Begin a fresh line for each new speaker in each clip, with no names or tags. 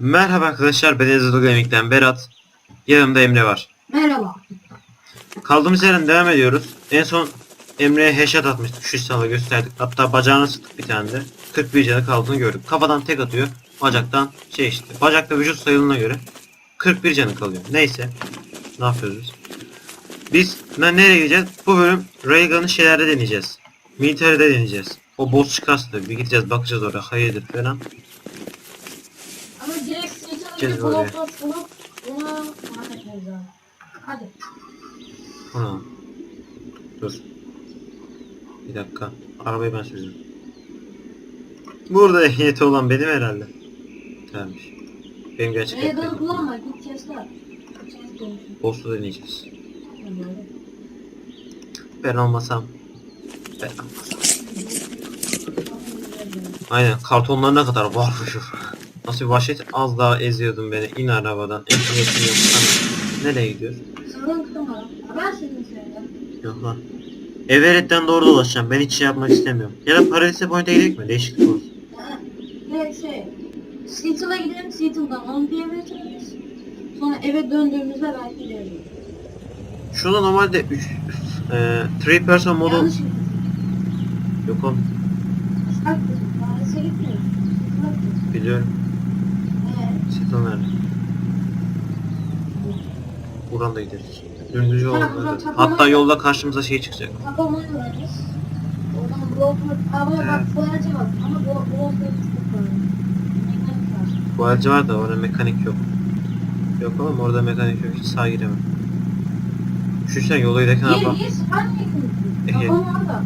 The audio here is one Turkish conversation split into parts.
Merhaba arkadaşlar ben Ezra Gaming'den Berat. Yanımda Emre var.
Merhaba.
Kaldığımız yerden devam ediyoruz. En son Emre'ye headshot atmıştık. Şu silahla gösterdik. Hatta bacağına sıktık bir tane de. 41 canı kaldığını gördük. Kafadan tek atıyor. Bacaktan şey işte. Bacakta vücut sayılığına göre 41 canı kalıyor. Neyse. Ne yapıyoruz biz? Biz ne- nereye gideceğiz? Bu bölüm Railgun'ı şeylerde deneyeceğiz. Military'de deneyeceğiz. O boss çıkarsa bir gideceğiz bakacağız oraya hayırdır falan. Gel
gidip
buraya.
blok bulup bunu mahvetmemiz lazım. Hadi.
Ana. Dur. Bir dakika. Arabayı ben süreceğim. Burada ehliyeti olan benim herhalde. Tamammış. Benim gerçek
Raygun'u
ehliyetim.
kullanma. Git. Chest dönüşüm.
Boss'u deneyeceğiz.
Böyle.
Ben olmasam. Ben olmasam. Aynen kartonlar ne kadar varmışım. Nasıl bir vahşet az daha eziyordun beni. İn arabadan. Ehliyetim yok. Tamam. Nereye gidiyoruz?
Sınırın kırma. Ben senin söyledim.
Yok lan. Everett'ten doğru dolaşacağım. Ben hiç şey yapmak istemiyorum. Ya da Paradise Point'e gidelim mi? Değişiklik olsun.
Direkt şey. Seattle'a gidelim. Seattle'dan 10 PM'e çıkarız. Sonra eve döndüğümüzde belki ilerleriz.
Şurada normalde 3 e, 3 person modu
Yanlış
yok oğlum. Biliyorum. Seton nerede? Buradan da gideriz. Dümdüz yol.
Ha, buradan takılma-
Hatta yolda karşımıza şey çıkacak.
Oradan Broker... Ama bak
Evet.
bu Broker çok var. Mekanik var.
Bu aracı var da orada mekanik yok. Yok oğlum orada mekanik yok. Hiç sağa giremem. Şu sen yola giderken araba.
Gir gir. Ben.
Ehe.
Kapama orada.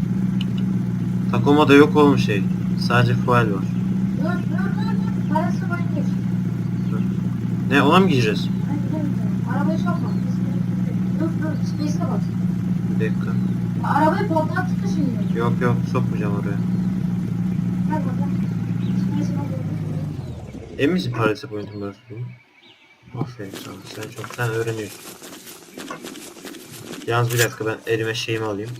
Takoma'da yok oğlum şey. Sadece fuel var.
Dur dur. Parası var gir.
Ne ona mı gireceğiz?
Arabayı sokma. Dur dur. Space'e bak.
Bir dakika.
Ya, Arabayı patlattık da şimdi.
Yok yok sokmayacağım oraya.
Hadi bakalım. Space'e bak.
Emin misin Paris'e Point'in burası? Aferin sana. Sen çok sen öğreniyorsun. Yalnız bir dakika ben elime şeyimi alayım.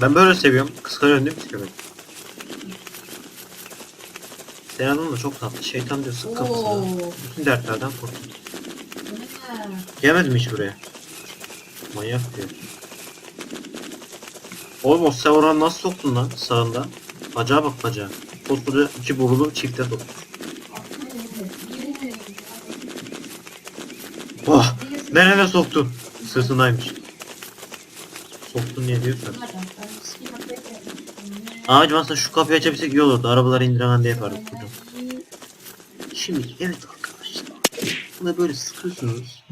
Ben böyle seviyorum. Kıskanıyorum değil mi köpek? Adın da çok tatlı. Şeytan diyor sık kafasına. Bütün dertlerden kurtul. Gelmedi mi hiç buraya? Manyak diyor. Oğlum o sen oranı nasıl soktun lan sağında? Bacağa bak bacağa. Koskoca iki burulu çifte sok. Oh! Nereye soktun? Sırtındaymış. Soktun niye diyorsan. Ağacım aslında şu kapıyı açabilsek iyi olurdu. Arabaları indiremem diye yapardık. Şimdi evet arkadaşlar. Buna böyle sıkıyorsunuz.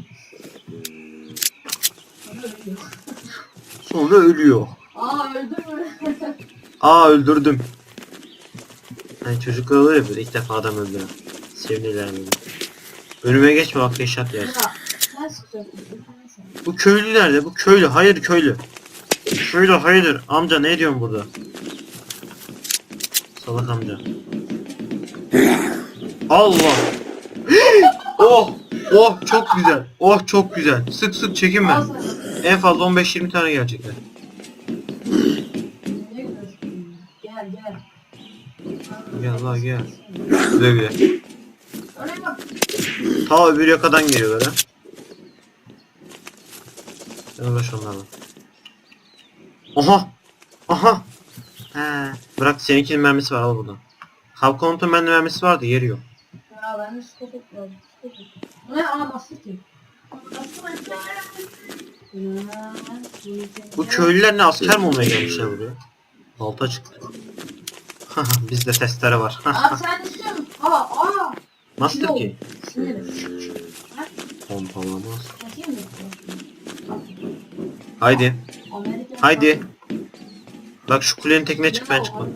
Sonra ölüyor.
Aa öldün mü?
Aa öldürdüm. Hani çocuklar oluyor ya böyle ilk defa adam öldüren. Sevinirler böyle. Önüme geçme bak yer.
Ya.
Bu köylü nerede? Bu köylü. Hayır köylü. Köylü hayırdır. Amca ne diyorsun burada? Salak amca. Allah. oh. Oh çok güzel. Oh çok güzel. Sık sık çekinme. En fazla 15-20 tane gelecekler.
Gel gel.
Gel la gel. Güle. Ta öbür yakadan geliyorlar ha. Sen uğraş onlarla. Aha! Aha! He. Bırak seninkinin mermisi var al buradan. Halkonut'un bende mermisi vardı yeri yok.
Ya ben de skopet var. Skopet. Bu ne? Aa bastık ki.
Bu köylüler ne asker mi olmaya gelmişler buraya? Balta çıktı. Bizde testere var.
Abi sen musun? Aa aa.
Nasıl ki? Pompalamaz. Haydi. Haydi. Bak şu kulenin tekne çık ben çıkmam.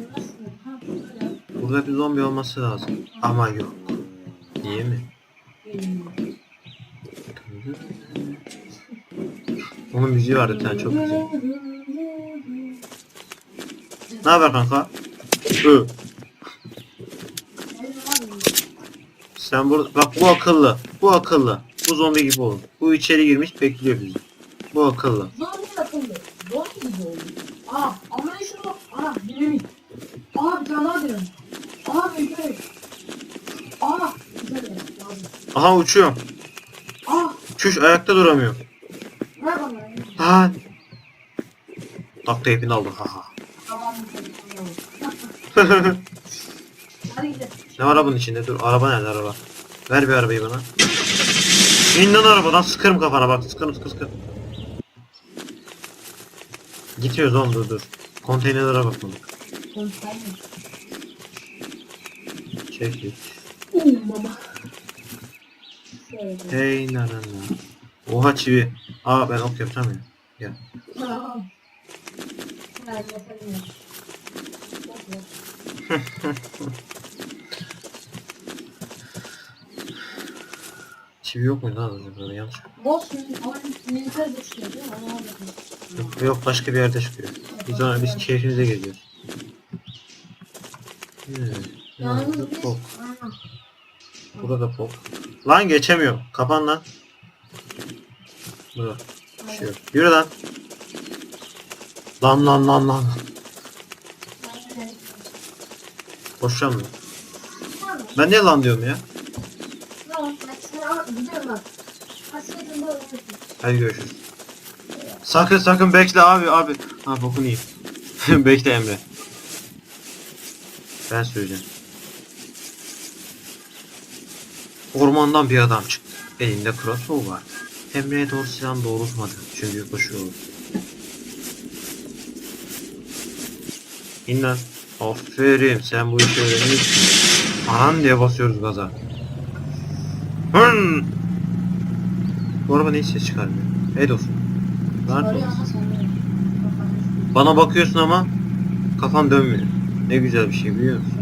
Burada bir zombi olması lazım. Ama yok. Niye mi? Onun müziği vardı bir tane çok güzel. Ne haber kanka? Ö. Sen burada bak bu akıllı. Bu akıllı. Bu zombi gibi oldu. Bu içeri girmiş bekliyor bizi. Bu akıllı.
Zombi gibi oldu. Aa, ama ne şunu? Aa, dinamit. Aa, bir tane daha dinamit. Aha böyle. Aa. Güzel ya. Lazım.
Aha uçuyorum.
Aa.
Çüş ayakta duramıyorum.
Ver bana. ya.
Ha. Takta ipini aldım. Ha ha.
Tamam. tamam. Hadi gidelim.
Ne var bunun içinde? Dur araba nerede araba? Ver bir arabayı bana. İn lan arabadan sıkarım kafana bak sıkarım sıkır sıkır. Gitmiyoruz oğlum dur dur. Konteynerlere bakmadık.
Konuşalım.
Çektik.
Uuu baba.
Hey na na na. Oha çivi. Aa ben ok yapacağım ya. Gel. Çivi yok muydu lan? Yanlış.
Değil mi? Ona bakın.
Yok, yok başka bir yerde çıkıyor. Biz ona biz keyfimize geliyoruz. Hmm.
Yalnız
Burada pop. Burada da pop. Lan geçemiyorum. Kapan lan. Burada. Şey. Yürü lan. Lan lan lan lan. Koşacağım mı? Ben niye lan diyorum ya? Hadi görüşürüz. Sakın sakın bekle abi abi. Ha bokunu yiyeyim. bekle Emre. Ben söyleyeceğim. Ormandan bir adam çıktı. Elinde crossbow var. Emre'ye doğru silah doğrultmadı. Çünkü koşuyor. İn lan. Aferin sen bu işi öğreniyorsun. Anan diye basıyoruz gaza. Hın! Bu araba ne ses çıkarmıyor. Hey dostum.
Kafanı
Bana bakıyorsun ama kafan dönmüyor. Ne güzel bir şey biliyor musun?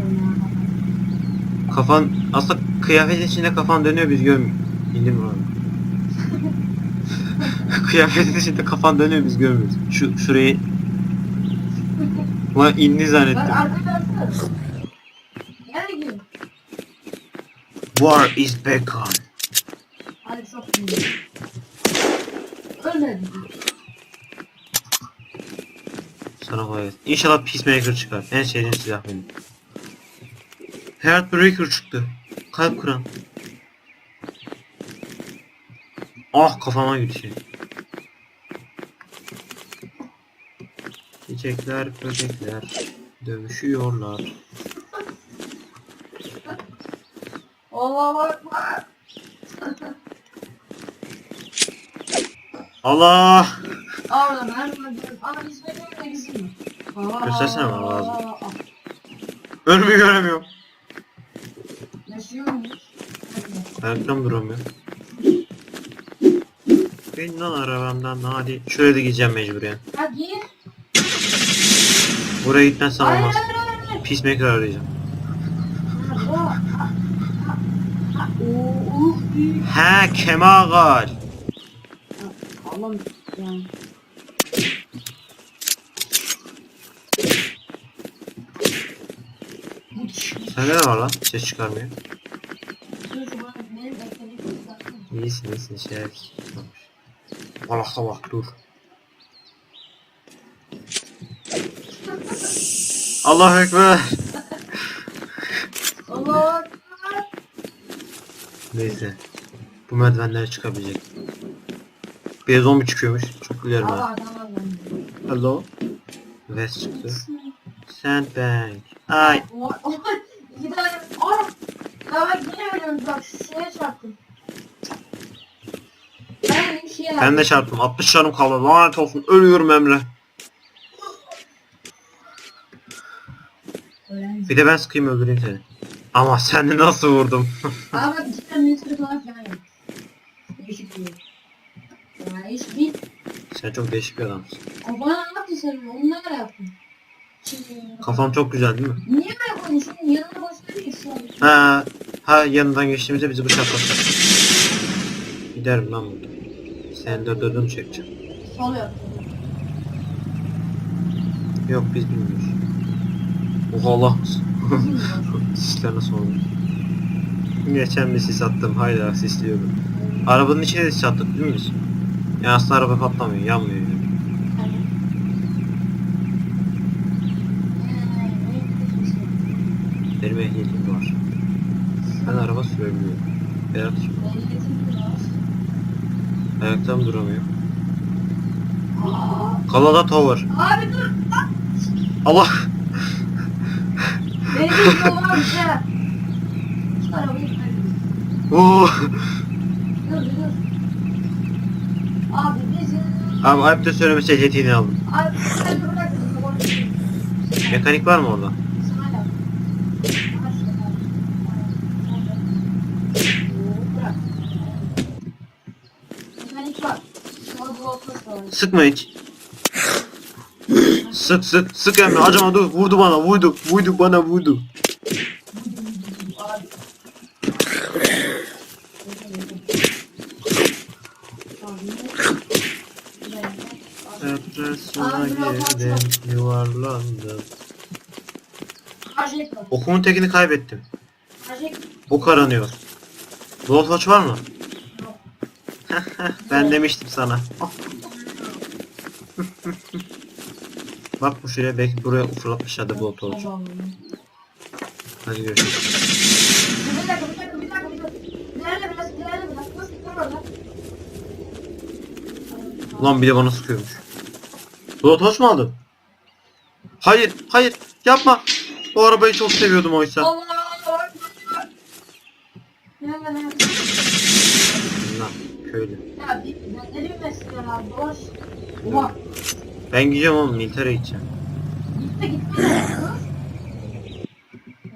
Kafan aslında kıyafetin içinde kafan dönüyor biz görmüyoruz. İndim abi. kıyafetin içinde kafan dönüyor biz görmüyoruz. Şu şurayı Ulan indi
Ben
zannettim. War is back on.
Hadi çok iyi. Ölmedim.
Sana gelsin. İnşallah Peacemaker çıkar. En sevdiğim silah benim. Heartbreaker çıktı. Kalp kıran. Ah kafama girdi şey. Çiçekler, böcekler dövüşüyorlar.
Allah bak.
Allah!
Oradan
Göstersene lazım. Önümü göremiyorum. Ayakta duramıyor? Bin lan arabamdan hadi. Şuraya da gideceğim mecburen.
Hadi.
Buraya gitmezsem
Hayır
olmaz.
hayır hayır. hayır.
Peacemaker arayacağım. He Kemal.
Allah'ım yani.
Sende ne var lan? Ses çıkarmıyor.
Dur şu bana benim ekranı göstersene.
İyisin iyisin şey Allah'a bak dur. Allah ekber.
Allah Akbar.
Neyse. Bu merdivenlere çıkabilecek. Bir zombi çıkıyormuş. Çok gülerim ha. Hello. West çıktı. Sandbank. Ay.
İki tane. Aa! Ya ben yine ölüyorum bak şeye çarptım. Ben bir şeye
Ben de çarptım. 60 canım kaldı. Lanet olsun. Ölüyorum Emre. Bir de ben sıkayım öldüreyim seni. Ama seni nasıl vurdum?
Bak cidden olarak. Değişik bir. Yani hiç bir
Sen çok değişik bir adamsın.
kafana ne yaptın sen? Onu ne yaptın? Şimdi
Kafam çok güzel değil mi?
Niye böyle konuşuyorsun? Yanına başına geç şu an.
Ha, ha yanından geçtiğimizde bizi bıçaklasın. Giderim lan burada. Seni dördürdüm çekeceğim.
Sol yaptın.
Yok biz bilmiyoruz. Oha Allah? Sisler nasıl oldu? Geçen bir sis attım. Hayda sisliyordum. Arabanın içine de sis attık değil mi biz? Ya aslında araba patlamıyor, yanmıyor. yani. Benim ehliyetim var. Ben araba sürebiliyorum. Berat
Ehliyetim biraz.
ayakta mı duramıyor? Kalada Tower.
Abi dur.
Allah!
Beni arabayı kaybediyoruz.
Oo!
Dur dur. Abi bizim...
Abi ayıptır söylemesi ehliyetini aldım.
Abi sen bırak.
Mekanik var mı orada?
Hala. Bırak. Mekanik var. Sonra bu olmaz sonra.
Sıkma hiç. Sık sık sık Emre acaba dur vurdu bana vurdu vurdu bana vurdu. Depresyona girdim yuvarlandım. Okumun tekini kaybettim. Bu karanıyor. Blowtorch var mı? ben demiştim sana. Bak bu şuraya belki buraya fırlatmışlardı Blowtorch.
Tamam.
Hadi görüşürüz.
Bir dakika, bir dakika, bir dakika, bir dakika. İlerle biraz, ilerle biraz. Nasıl dur orada?
Ulan bir de bana sıkıyormuş. Blowtorch mu aldın? Hayır hayır yapma. O arabayı çok seviyordum oysa.
Allah Allah. Ne ne ne?
Lan köylü.
Ya bir bileyim eskiden abi boş. Oha.
Ben gideceğim oğlum miltere gideceğim.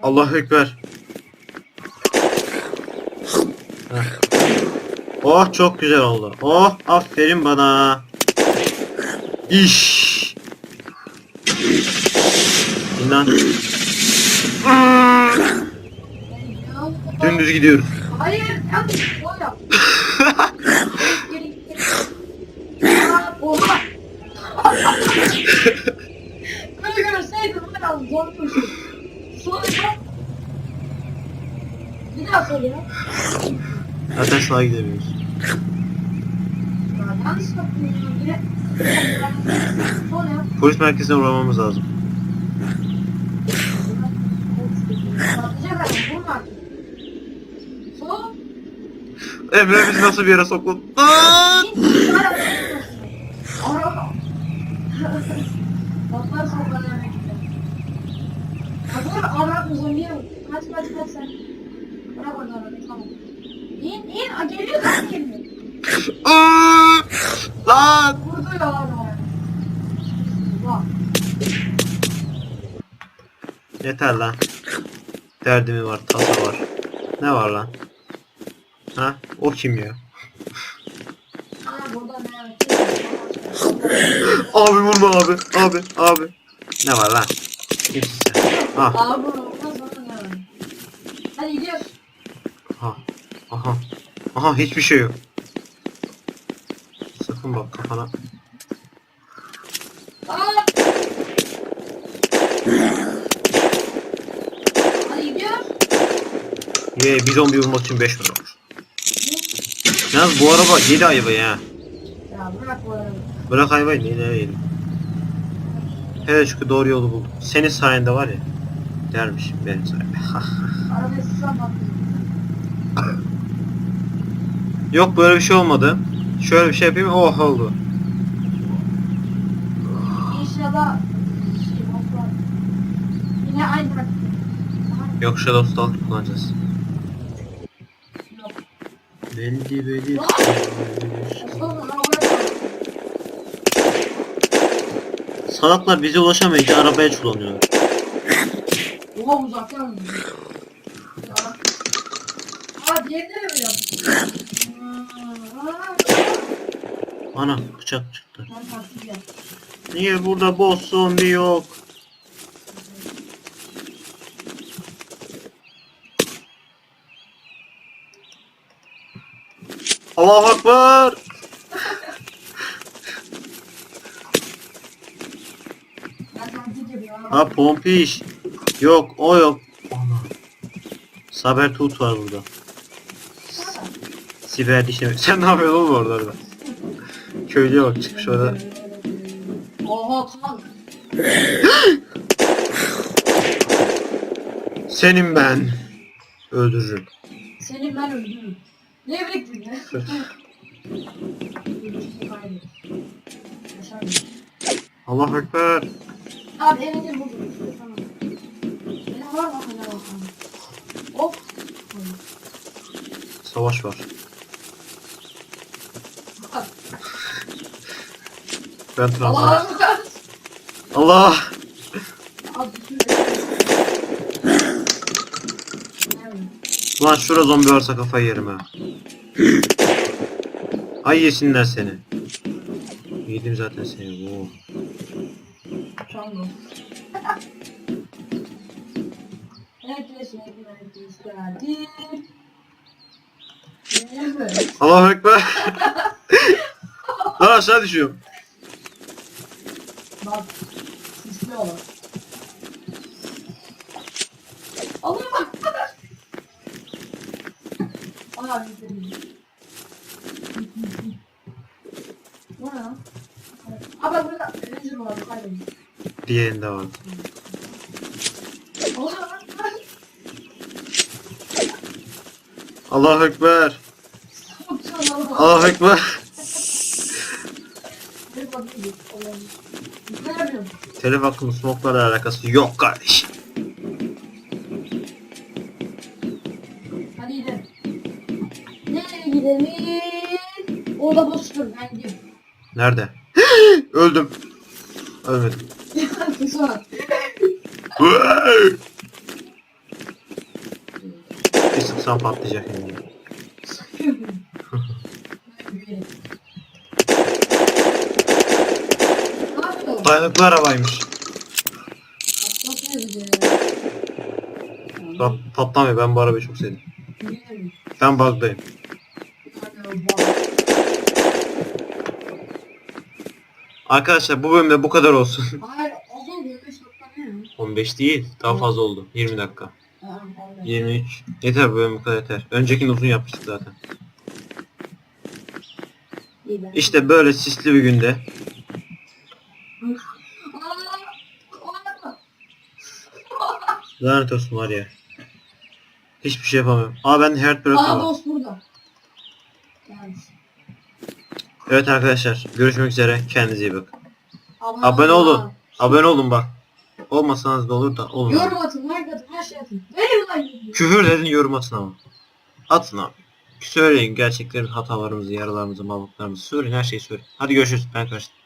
Allahu Ekber. Heh. Oh çok güzel oldu. Oh aferin bana. İş. İnan. Dümdüz gidiyoruz.
Hayır yanlış. O yap. Geri geri. Aa, Oha. Böyle görseydim ben aldım. Zormuşum. Sonra bir daha söyle ya.
Zaten sağa gidemiyoruz.
Ya yanlış ya. Bir Sonra yap.
Polis merkezine uğramamız lazım.
Patlayacak adam. Vurma artık. Sonra.
Emre bizi nasıl bir yere soktun? Aa!
Botlar sallanıyor bekle. Hazır Arap zombiye kaç kaç kaç sen. Bırak orada arabayı tamam. İn in geliyor lan geliyor.
Lan!
Vurdu ya abi. Bak.
Yeter lan. Derdimi var, tasa var. Ne var lan? Ha? O kim ya?
Aa burada ne?
Abi vurma abi. Abi. Abi. Ne var lan? Kimsin sen? Ah.
Abi burada olmaz bana ne? Hadi gidiyoruz.
Aha. Aha. Aha hiçbir şey yok. Sakın bak kafana.
Aa! Hadi gidiyoruz.
Ye bir zombi vurmak için 5 var olmuş. Yalnız bu araba 7 ayva ya.
Ya bırak bu arabayı.
Bırak nereye yedim. Evet çünkü doğru yolu buldum. Senin sayende var ya. Dermişim benim sayemde. Yok böyle bir şey olmadı. Şöyle bir şey yapayım. Oh oldu.
İnşallah. Yine aynı
Yok Shadow Stalk kullanacağız. Belli belli. Salaklar bize ulaşamayınca arabaya çulanıyorlar.
Oha uzaktan mı? Aa diğerine mi yaptın?
Ana bıçak çıktı.
Ben taktik yaptım.
Niye burada boss zombi yok? Allahu Akbar. Ha pompiş. Yok o yok. Ana. Saber tut var burada. Siber dişleme. Sen ne yapıyorsun oğlum orada orada? Köylüye bak çıkmış orada.
Oha kan.
Senin ben. Öldürürüm.
Senin ben öldürürüm. Ne biriktin ya?
Allah ekber.
Abi evinde buldum. Tamam. Benim var mı hala bakalım. Hop.
Savaş var. Ben
kaç.
Allah.
Abi?
Ulan şura zombi varsa kafayı yerim ha. Ay yesinler seni. Yedim zaten seni. Oo.
Tango. Herkes herkes geldi. Ne böyle?
Allahu ekber. Lan aşağı düşüyorum.
Bak. Sisli olan. Allah bak. Aa bitirdim. Bu ne lan? Aa bak burada Ranger var. Kaybedin.
Diğerinde var.
Allah
ekber.
Allah.
Ekber. Telef hakkında smoke'larla alakası yok kardeş.
Hadi gidelim. Nereye gidelim? Orada boştur ben gidiyorum.
Nerede? Öldüm. Ölmedim.
Sonra.
Bir sıksam patlayacak şimdi.
Ne yapıyor?
Dayanıklı arabaymış. Bak patlamıyor ben bu arabayı çok sevdim. Ben bug'dayım. Arkadaşlar bu bölümde bu kadar olsun.
Hayır, az oldu. 5 dakika ne ya?
15 değil daha fazla oldu. 20 dakika.
Aa, vallahi.
23. Yeter bu bölüm bu kadar yeter. Öncekini uzun yapmıştık zaten. İşte böyle sisli bir günde. Lanet olsun var ya. Hiçbir şey yapamıyorum. Aa ben Heart
Aa,
bırakıyorum.
boss burada. Yani.
Evet arkadaşlar görüşmek üzere. Kendinize iyi bakın.
Abone,
Abone olun. Abone olun bak. Olmasanız da olur da olun.
Yorum atın, like atın, her şey atın. Verin like.
Küfür dedin yorum atın ama. Atın abi. Söyleyin gerçeklerin hatalarımızı, yaralarımızı, mabuklarımızı söyleyin her şeyi söyleyin. Hadi görüşürüz. Ben kaçtım.